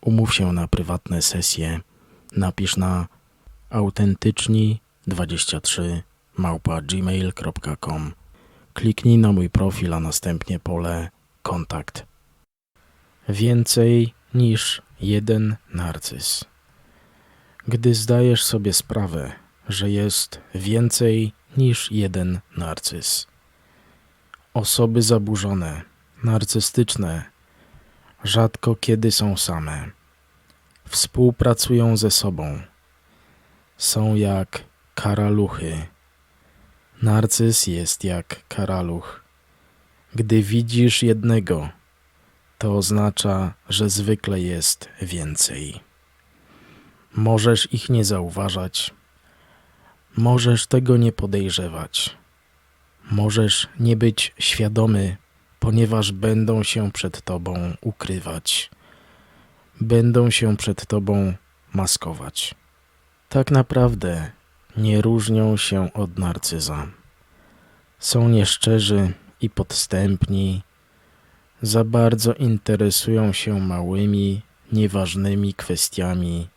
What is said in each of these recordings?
Umów się na prywatne sesje. Napisz na autentyczni23 małpa gmail.com. Kliknij na mój profil, a następnie pole kontakt. Więcej niż jeden narcyz. Gdy zdajesz sobie sprawę, że jest więcej niż jeden narcyz. Osoby zaburzone, narcystyczne, rzadko kiedy są same. Współpracują ze sobą. Są jak karaluchy. Narcyz jest jak karaluch. Gdy widzisz jednego, to oznacza, że zwykle jest więcej. Możesz ich nie zauważać, możesz tego nie podejrzewać, możesz nie być świadomy, ponieważ będą się przed tobą ukrywać, będą się przed tobą maskować. Tak naprawdę nie różnią się od narcyza. Są nieszczerzy i podstępni, za bardzo interesują się małymi, nieważnymi kwestiami,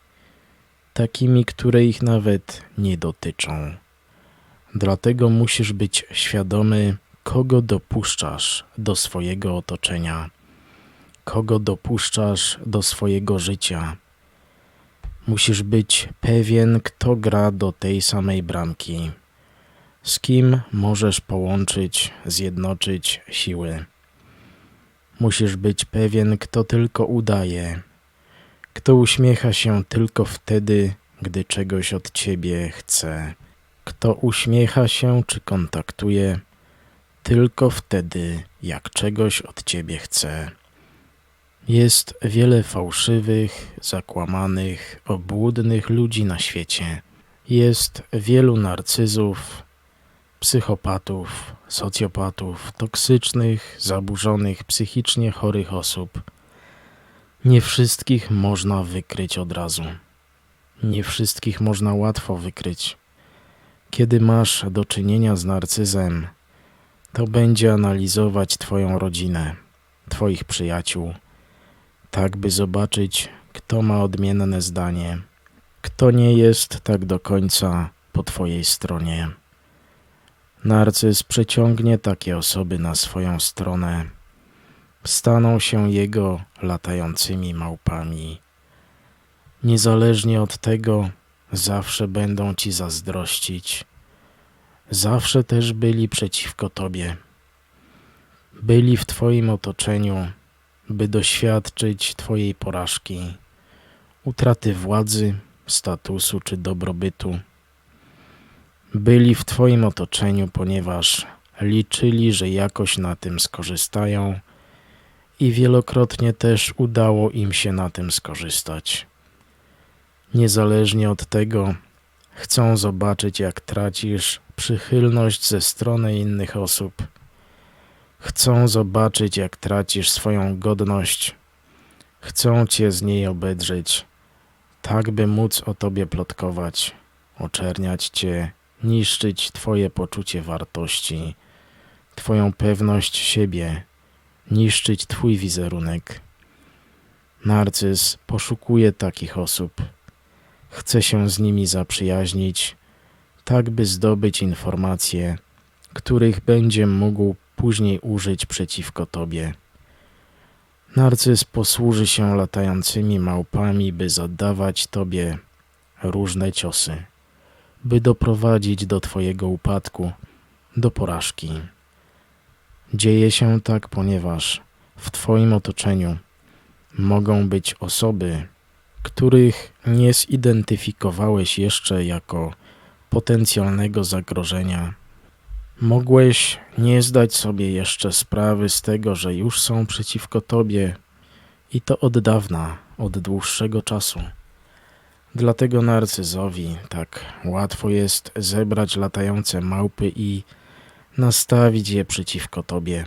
takimi, które ich nawet nie dotyczą. Dlatego musisz być świadomy, kogo dopuszczasz do swojego otoczenia, kogo dopuszczasz do swojego życia. Musisz być pewien, kto gra do tej samej bramki, z kim możesz połączyć, zjednoczyć siły. Musisz być pewien, kto tylko udaje, kto uśmiecha się tylko wtedy, gdy czegoś od ciebie chce, kto uśmiecha się czy kontaktuje tylko wtedy, jak czegoś od ciebie chce. Jest wiele fałszywych, zakłamanych, obłudnych ludzi na świecie. Jest wielu narcyzów, psychopatów, socjopatów, toksycznych, zaburzonych, psychicznie chorych osób. Nie wszystkich można wykryć od razu. Nie wszystkich można łatwo wykryć. Kiedy masz do czynienia z narcyzem, to będzie analizować Twoją rodzinę, Twoich przyjaciół, tak by zobaczyć, kto ma odmienne zdanie, kto nie jest tak do końca po Twojej stronie. Narcyz przyciągnie takie osoby na swoją stronę. Staną się jego latającymi małpami. Niezależnie od tego, zawsze będą ci zazdrościć. Zawsze też byli przeciwko tobie. Byli w twoim otoczeniu, by doświadczyć twojej porażki, utraty władzy, statusu czy dobrobytu byli w Twoim otoczeniu, ponieważ liczyli, że jakoś na tym skorzystają i wielokrotnie też udało im się na tym skorzystać. Niezależnie od tego, chcą zobaczyć, jak tracisz przychylność ze strony innych osób. Chcą zobaczyć, jak tracisz swoją godność. Chcą cię z niej obedrzeć, tak by móc o tobie plotkować, oczerniać cię niszczyć Twoje poczucie wartości, Twoją pewność siebie, niszczyć Twój wizerunek. Narcyz poszukuje takich osób. Chce się z nimi zaprzyjaźnić, tak by zdobyć informacje, których będzie mógł później użyć przeciwko Tobie. Narcyz posłuży się latającymi małpami, by zadawać Tobie różne ciosy by doprowadzić do Twojego upadku, do porażki. Dzieje się tak, ponieważ w Twoim otoczeniu mogą być osoby, których nie zidentyfikowałeś jeszcze jako potencjalnego zagrożenia. Mogłeś nie zdać sobie jeszcze sprawy z tego, że już są przeciwko Tobie i to od dawna, od dłuższego czasu. Dlatego narcyzowi tak łatwo jest zebrać latające małpy i nastawić je przeciwko tobie.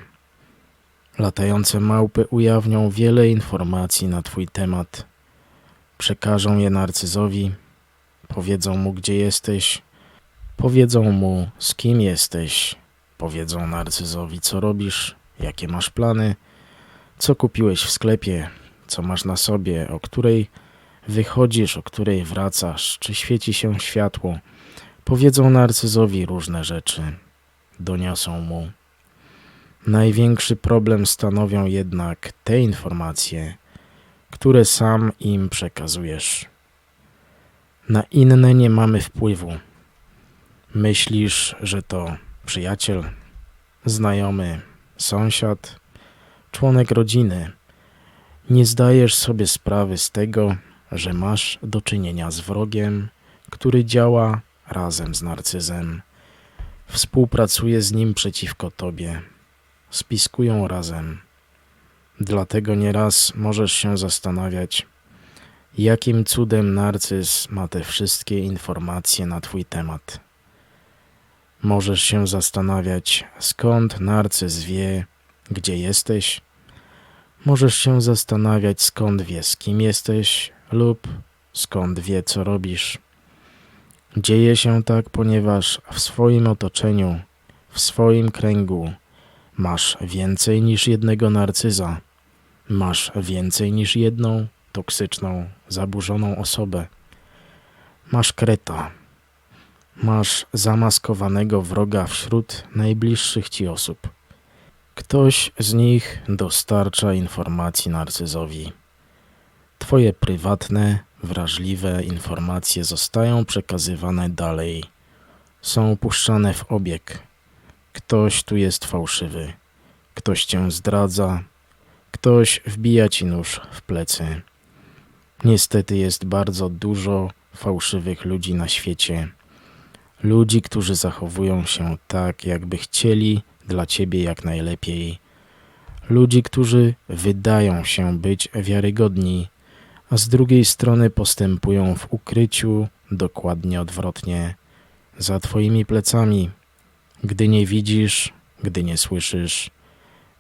Latające małpy ujawnią wiele informacji na twój temat. Przekażą je narcyzowi, powiedzą mu, gdzie jesteś, powiedzą mu, z kim jesteś, powiedzą narcyzowi, co robisz, jakie masz plany, co kupiłeś w sklepie, co masz na sobie, o której wychodzisz, o której wracasz, czy świeci się światło. Powiedzą narcyzowi różne rzeczy, doniosą mu. Największy problem stanowią jednak te informacje, które sam im przekazujesz. Na inne nie mamy wpływu. Myślisz, że to przyjaciel, znajomy, sąsiad, członek rodziny. Nie zdajesz sobie sprawy z tego, że masz do czynienia z wrogiem, który działa razem z narcyzem, współpracuje z nim przeciwko tobie, spiskują razem. Dlatego nieraz możesz się zastanawiać, jakim cudem narcyz ma te wszystkie informacje na twój temat. Możesz się zastanawiać, skąd narcyz wie, gdzie jesteś. Możesz się zastanawiać, skąd wie, z kim jesteś, lub skąd wie, co robisz. Dzieje się tak, ponieważ w swoim otoczeniu, w swoim kręgu masz więcej niż jednego narcyza, masz więcej niż jedną toksyczną, zaburzoną osobę. Masz kreta, masz zamaskowanego wroga wśród najbliższych ci osób. Ktoś z nich dostarcza informacji narcyzowi. Twoje prywatne, wrażliwe informacje zostają przekazywane dalej. Są puszczane w obieg. Ktoś tu jest fałszywy. Ktoś cię zdradza. Ktoś wbija ci nóż w plecy. Niestety jest bardzo dużo fałszywych ludzi na świecie. Ludzi, którzy zachowują się tak, jakby chcieli dla ciebie jak najlepiej. Ludzi, którzy wydają się być wiarygodni, a z drugiej strony postępują w ukryciu dokładnie odwrotnie, za twoimi plecami, gdy nie widzisz, gdy nie słyszysz,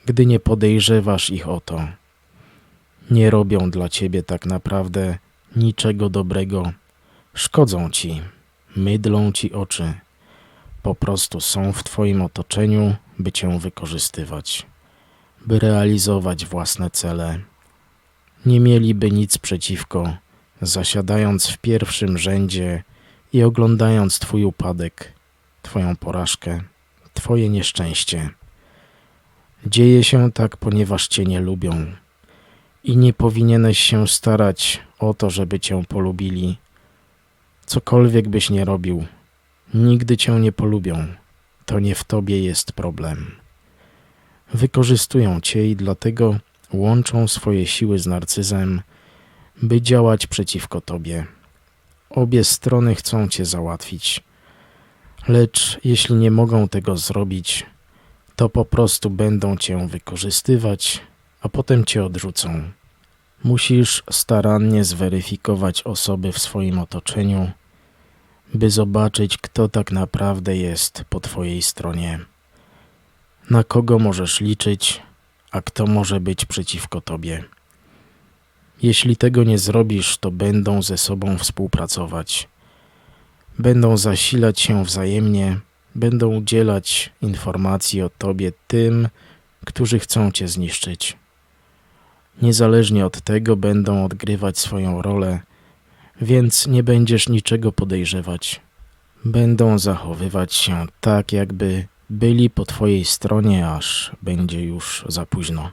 gdy nie podejrzewasz ich o to. Nie robią dla ciebie tak naprawdę niczego dobrego, szkodzą ci, mydlą ci oczy, po prostu są w twoim otoczeniu, by cię wykorzystywać, by realizować własne cele. Nie mieliby nic przeciwko, zasiadając w pierwszym rzędzie i oglądając Twój upadek, Twoją porażkę, Twoje nieszczęście. Dzieje się tak, ponieważ Cię nie lubią i nie powinieneś się starać o to, żeby Cię polubili. Cokolwiek byś nie robił, nigdy Cię nie polubią. To nie w Tobie jest problem. Wykorzystują Cię i dlatego łączą swoje siły z narcyzem, by działać przeciwko tobie. Obie strony chcą cię załatwić, lecz jeśli nie mogą tego zrobić, to po prostu będą cię wykorzystywać, a potem cię odrzucą. Musisz starannie zweryfikować osoby w swoim otoczeniu, by zobaczyć, kto tak naprawdę jest po twojej stronie, na kogo możesz liczyć a kto może być przeciwko tobie. Jeśli tego nie zrobisz, to będą ze sobą współpracować. Będą zasilać się wzajemnie, będą udzielać informacji o tobie tym, którzy chcą cię zniszczyć. Niezależnie od tego będą odgrywać swoją rolę, więc nie będziesz niczego podejrzewać. Będą zachowywać się tak, jakby byli po Twojej stronie, aż będzie już za późno.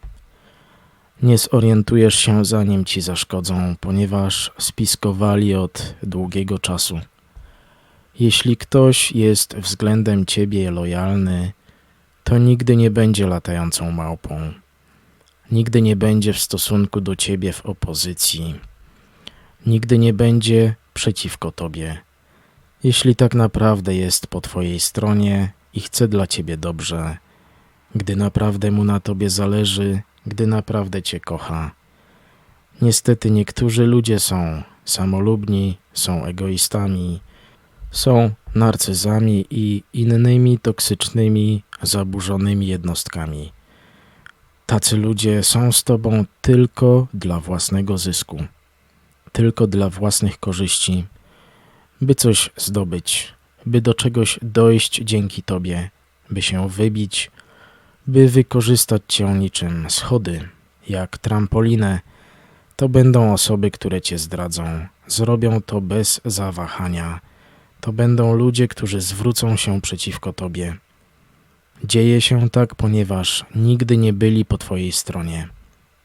Nie zorientujesz się, zanim Ci zaszkodzą, ponieważ spiskowali od długiego czasu. Jeśli ktoś jest względem Ciebie lojalny, to nigdy nie będzie latającą małpą. Nigdy nie będzie w stosunku do Ciebie w opozycji. Nigdy nie będzie przeciwko Tobie. Jeśli tak naprawdę jest po Twojej stronie, i chce dla ciebie dobrze, gdy naprawdę mu na tobie zależy, gdy naprawdę cię kocha. Niestety niektórzy ludzie są samolubni, są egoistami, są narcyzami i innymi toksycznymi, zaburzonymi jednostkami. Tacy ludzie są z tobą tylko dla własnego zysku, tylko dla własnych korzyści, by coś zdobyć, by do czegoś dojść dzięki tobie, by się wybić, by wykorzystać cię niczym schody, jak trampolinę. To będą osoby, które cię zdradzą, zrobią to bez zawahania. To będą ludzie, którzy zwrócą się przeciwko tobie. Dzieje się tak, ponieważ nigdy nie byli po twojej stronie,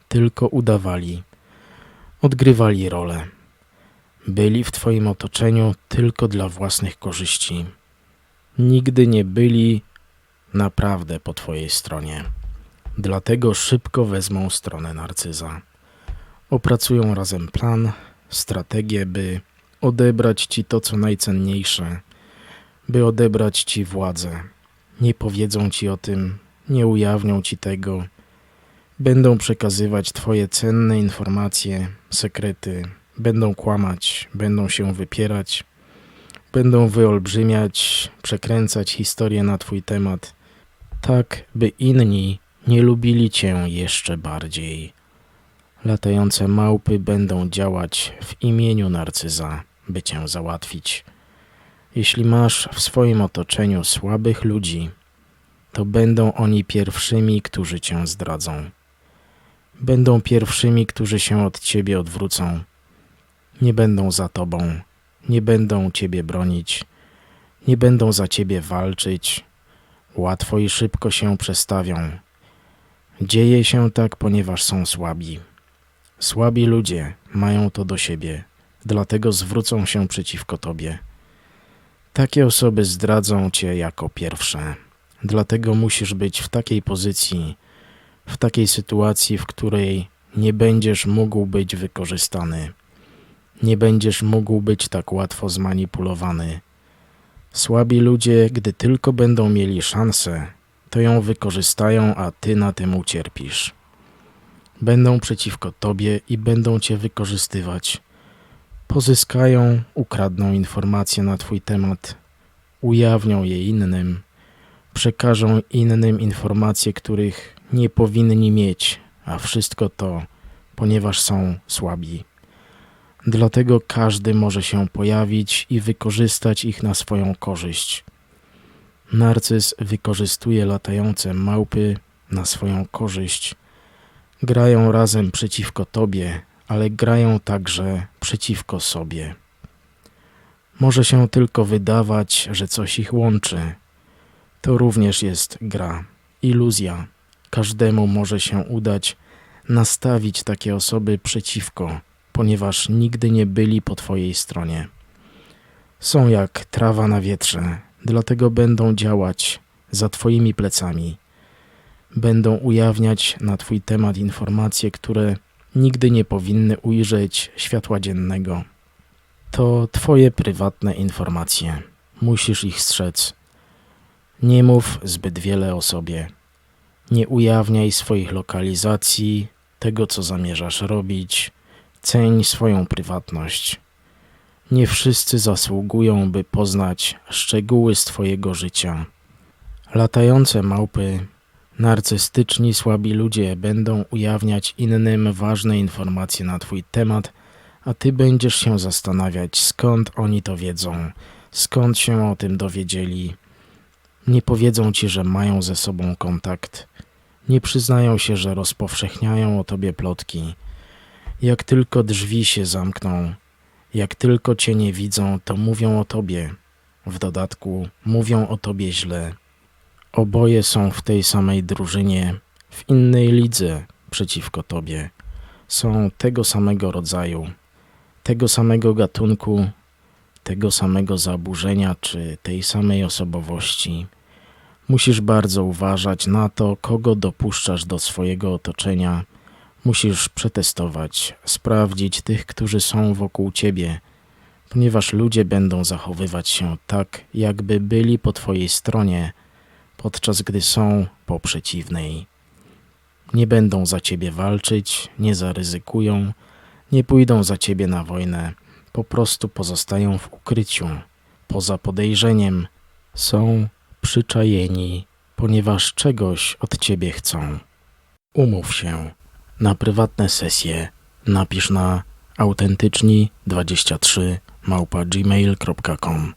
tylko udawali, odgrywali rolę. Byli w twoim otoczeniu tylko dla własnych korzyści. Nigdy nie byli naprawdę po twojej stronie. Dlatego szybko wezmą stronę narcyza. Opracują razem plan, strategię, by odebrać ci to, co najcenniejsze, by odebrać ci władzę. Nie powiedzą ci o tym, nie ujawnią ci tego. Będą przekazywać twoje cenne informacje, sekrety, będą kłamać, będą się wypierać, będą wyolbrzymiać, przekręcać historię na twój temat, tak by inni nie lubili cię jeszcze bardziej. Latające małpy będą działać w imieniu narcyza, by cię załatwić. Jeśli masz w swoim otoczeniu słabych ludzi, to będą oni pierwszymi, którzy cię zdradzą. Będą pierwszymi, którzy się od ciebie odwrócą. Nie będą za tobą, nie będą ciebie bronić, nie będą za ciebie walczyć. Łatwo i szybko się przestawią. Dzieje się tak, ponieważ są słabi. Słabi ludzie mają to do siebie, dlatego zwrócą się przeciwko tobie. Takie osoby zdradzą cię jako pierwsze. Dlatego musisz być w takiej pozycji, w takiej sytuacji, w której nie będziesz mógł być wykorzystany. Nie będziesz mógł być tak łatwo zmanipulowany. Słabi ludzie, gdy tylko będą mieli szansę, to ją wykorzystają, a ty na tym ucierpisz. Będą przeciwko tobie i będą cię wykorzystywać. Pozyskają, ukradną informacje na twój temat, ujawnią je innym, przekażą innym informacje, których nie powinni mieć, a wszystko to, ponieważ są słabi. Dlatego każdy może się pojawić i wykorzystać ich na swoją korzyść. Narcyz wykorzystuje latające małpy na swoją korzyść. Grają razem przeciwko tobie, ale grają także przeciwko sobie. Może się tylko wydawać, że coś ich łączy. To również jest gra, iluzja. Każdemu może się udać nastawić takie osoby przeciwko, ponieważ nigdy nie byli po Twojej stronie. Są jak trawa na wietrze, dlatego będą działać za Twoimi plecami. Będą ujawniać na Twój temat informacje, które nigdy nie powinny ujrzeć światła dziennego. To Twoje prywatne informacje. Musisz ich strzec. Nie mów zbyt wiele o sobie. Nie ujawniaj swoich lokalizacji, tego co zamierzasz robić. Ceń swoją prywatność. Nie wszyscy zasługują, by poznać szczegóły Twojego życia. Latające małpy, narcystyczni, słabi ludzie będą ujawniać innym ważne informacje na Twój temat, a Ty będziesz się zastanawiać, skąd oni to wiedzą, skąd się o tym dowiedzieli. Nie powiedzą Ci, że mają ze sobą kontakt. Nie przyznają się, że rozpowszechniają o Tobie plotki. Jak tylko drzwi się zamkną, jak tylko Cię nie widzą, to mówią o Tobie. W dodatku mówią o Tobie źle. Oboje są w tej samej drużynie, w innej lidze przeciwko Tobie. Są tego samego rodzaju, tego samego gatunku, tego samego zaburzenia czy tej samej osobowości. Musisz bardzo uważać na to, kogo dopuszczasz do swojego otoczenia. Musisz przetestować, sprawdzić tych, którzy są wokół ciebie, ponieważ ludzie będą zachowywać się tak, jakby byli po twojej stronie, podczas gdy są po przeciwnej. Nie będą za ciebie walczyć, nie zaryzykują, Nie pójdą za ciebie na wojnę, po prostu pozostają w ukryciu, poza podejrzeniem. Są przyczajeni, ponieważ czegoś od ciebie chcą. Umów się na prywatne sesje. Napisz na autentyczni23 małpa gmail.com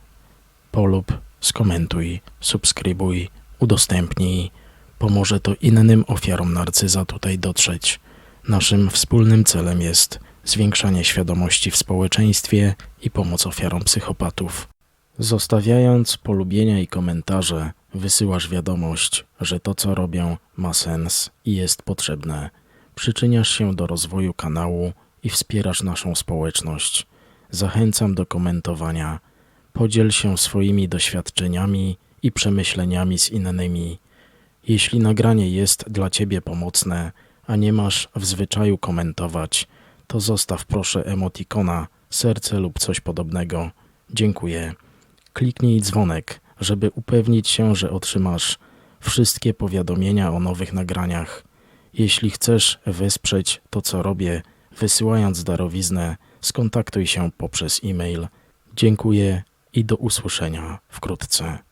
Polub, skomentuj, subskrybuj, udostępnij. Pomoże to innym ofiarom narcyza tutaj dotrzeć. Naszym wspólnym celem jest zwiększanie świadomości w społeczeństwie i pomoc ofiarom psychopatów. Zostawiając polubienia i komentarze, wysyłasz wiadomość, że to co robią ma sens i jest potrzebne. Przyczyniasz się do rozwoju kanału i wspierasz naszą społeczność. Zachęcam do komentowania. Podziel się swoimi doświadczeniami i przemyśleniami z innymi. Jeśli nagranie jest dla Ciebie pomocne, a nie masz w zwyczaju komentować, to zostaw proszę emotikona, serce lub coś podobnego. Dziękuję. Kliknij dzwonek, żeby upewnić się, że otrzymasz wszystkie powiadomienia o nowych nagraniach. Jeśli chcesz wesprzeć to, co robię, wysyłając darowiznę, skontaktuj się poprzez e-mail. Dziękuję i do usłyszenia wkrótce.